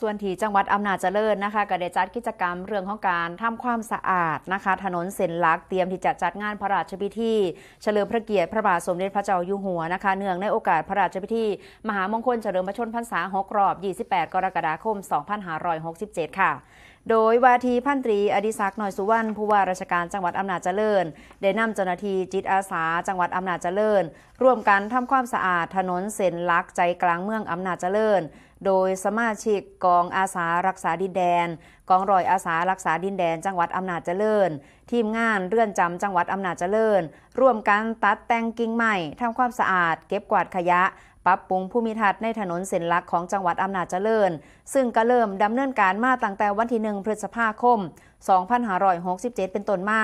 ส่วนที่จังหวัดอำนาจเจริญนะคะ ก็ได้จัดกิจกรรมเรื่องของการทำความสะอาดนะคะ ถนนเส้นหลักเตรียมที่จะจัดงานพระราชพิธี เฉลิมพระเกียรติพระบาทสมเด็จพระเจ้าอยู่หัวนะคะ เนื่องในโอกาสพระราชพิธี มหามงคลเฉลิมพระชนมพรรษา6รอบ 28 กรกฎาคม 2567 ค่ะ โดยวาทีพันตรีอดิศักดิ์หน่อยสุวรรณผู้ว่าราชการจังหวัดอำนาจเจริญ ได้นำเจ้าหน้าที่จิตอาสา จังหวัดอำนาจเจริญ ร่วมกันทำความสะอาดถนนเส้นลักใจกลางเมืองอำนาจเจริญ โดยสมาชิกกองอาสารักษาดินแดน กองรอยอาสารักษาดินแดน จังหวัดอำนาจเจริญ ทีมงานเรือนจำจังหวัดอำนาจเจริญ ร่วมกันตัดแต่งกิ่งไม้ทำความสะอาด เก็บกวาดขยะ ปรับปรุงภูมิทัศน์ในถนนเส้นหลักของจังหวัดอำนาจเจริญ ซึ่งก็เริ่มดำเนินการมาตั้งแต่วันที่ 1 พฤษภาคม 2567 เป็นต้นมา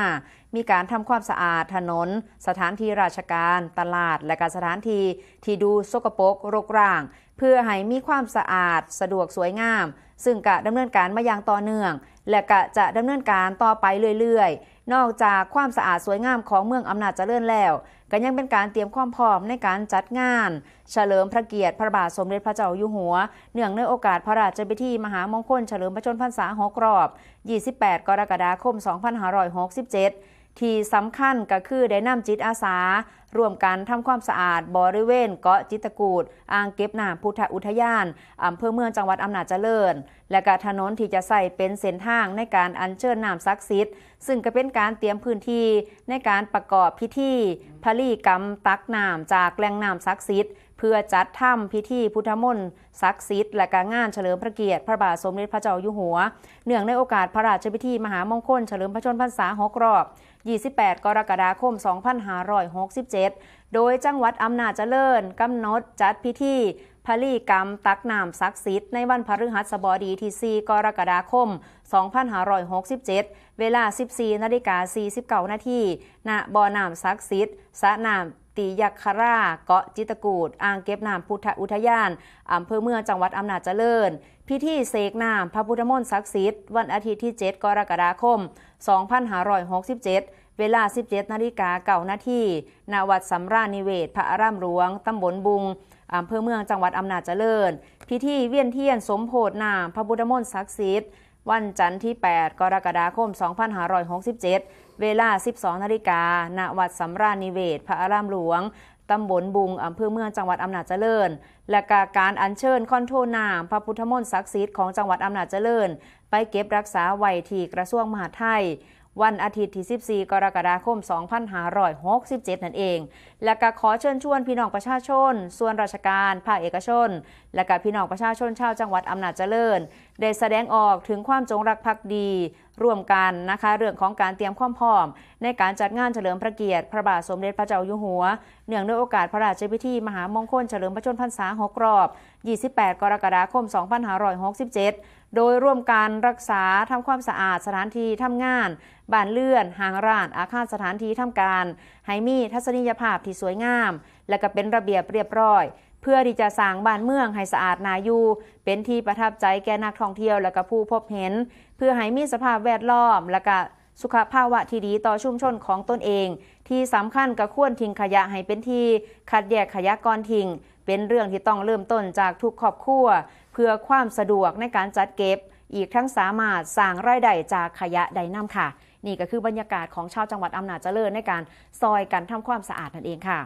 มีการทำความสะอาดถนน สถานที่ราชการ ตลาด และการสถานที่ที่ดูสกปรกรกร่าง เพื่อให้มีความสะอาด สะดวกสวยงาม ซึ่งกะดำเนินการมาอย่างต่อเนื่อง และกะจะดำเนินการต่อไปเรื่อยๆนอกจากความสะอาดสวยงามของเมืองอำนาจเจริญแล้วก็ยังเป็นการเตรียมความพร้อมในการจัดงาน เฉลิมพระเกียรติพระบาทสมเด็จพระเจ้าอยู่หัว เนื่องในโอกาสพระราชพิธีมหามงคลเฉลิมพระชนมพรรษาหกรอบ 28 กรกฎาคม 2567 ที่สำคัญก็คือได้นำจิตอาสาร่วมกันทำความสะอาดบริเวณเกาะจิตกูดอ่างเก็บน้ำพุทธอุทยานอำเภอเมืองจังหวัดอำนาจเจริญ และก็ถนนที่จะใส่เป็นเส้นทางในการอัญเชิญน้ำศักดิ์สิทธิ์ซึ่งก็เป็นการเตรียมพื้นที่ในการประกอบพิธีพลีกรรมตักน้ำจากแหล่งน้ำศักดิ์สิทธิ์ พื่อจัดทำพิธีพุทธมนต์ศักดิ์สิทธิ์และการงานเฉลิมพระเกียรติพระบาทสมเด็จพระเจ้าอยู่หัว เนื่องในโอกาสพระราชพิธีมหามงคลเฉลิมพระชนมพรรษา6รอบ 28 กรกฎาคม 2567 โดยจังหวัดอำนาจเจริญกำหนดจัดพิธีพลีกรรมตักน้ำศักดิ์สิทธิ์ในวันพฤหัสบดีที่ 4 กรกฎาคม 2567 เวลา 14นาฬิกา49นาทีณบ่อน้ำศักดิ์สิทธิ์สระน้ำ ตียักคราเกาะจิตกูดอ่างเก็บน้ำพุทธอุทยานอำเภอเมืองจังหวัดอำนาจเจริญ พิธีเสกน้ำพระพุทธมนต์ศักดิ์สิทธิ์วันอาทิตย์ที่ 7 กรกฎาคม 2567 เวลา 17นาฬิกา9นาทีณวัดสำราญนิเวศ พระอารามหลวง ตำบลบุงอำเภอเมืองจังหวัดอำนาจเจริญ พิธีเวียนเทียนสมโพธนามพระพุทธมนต์ศักดิ์สิทธิ์ วันจันทร์ที่ 8 กรกฎาคม 2567 เวลา 12นาฬิกาณวัดสำราญนิเวศ พระอารามหลวง ตำบลบุงอำเภอเมืองจังหวัดอำนาจเจริญ และกาการอัญเชิญคอนโทรนาม พระพุทธมนต์ศักดิ์สิทธิ์ของจังหวัดอำนาจเจริญ ไปเก็บรักษาไว้ที่กระทรวงมหาดไทยวันอาทิตย์ที่ 14 กรกฎาคม 2567 นั่นเอง และก็ขอเชิญชวนพี่น้องประชาชน ส่วนราชการ ภาคเอกชน และก็พี่น้องประชาชนชาวจังหวัดอำนาจเจริญได้แสดงออกถึงความจงรักภักดี ร่วมกันนะคะ เรื่องของการเตรียมความพร้อม ในการจัดงานเฉลิมพระเกียรติ พระบาทสมเด็จพระเจ้าอยู่หัว เนื่องในโอกาสพระราชพิธีมหามงคลเฉลิมพระชนมพรรษา6รอบ 28 กรกฎาคม 2567 โดยร่วมการรักษาทำความสะอาดสถานที่ทำงานบ้านเลื่อนหางร้านอาคารสถานที่ทำการให้มีทัศนียภาพที่สวยงาม และก็เป็นระเบียบเรียบร้อย เพื่อที่จะสร้างบ้านเมืองให้สะอาดนาอยู่เป็นที่ประทับใจแก่นักท่องเที่ยวและก็ผู้พบเห็น เพื่อให้มีสภาพแวดล้อม และก็สุขภาวะที่ดีต่อชุมชนของตนเอง ที่สำคัญก็ควรทิ้งขยะให้เป็นที่คัดแยกขยะก่อนทิ้งเป็นเรื่องที่ต้องเริ่มต้นจากทุกครอบครัว เพื่อความสะดวกในการจัดเก็บ อีกทั้งสามารถสร้างรายได้จากขยะได้นำค่ะ นี่ก็คือบรรยากาศของชาวจังหวัดอำนาจเจริญในการซอยกันทำความสะอาดนั่นเองค่ะ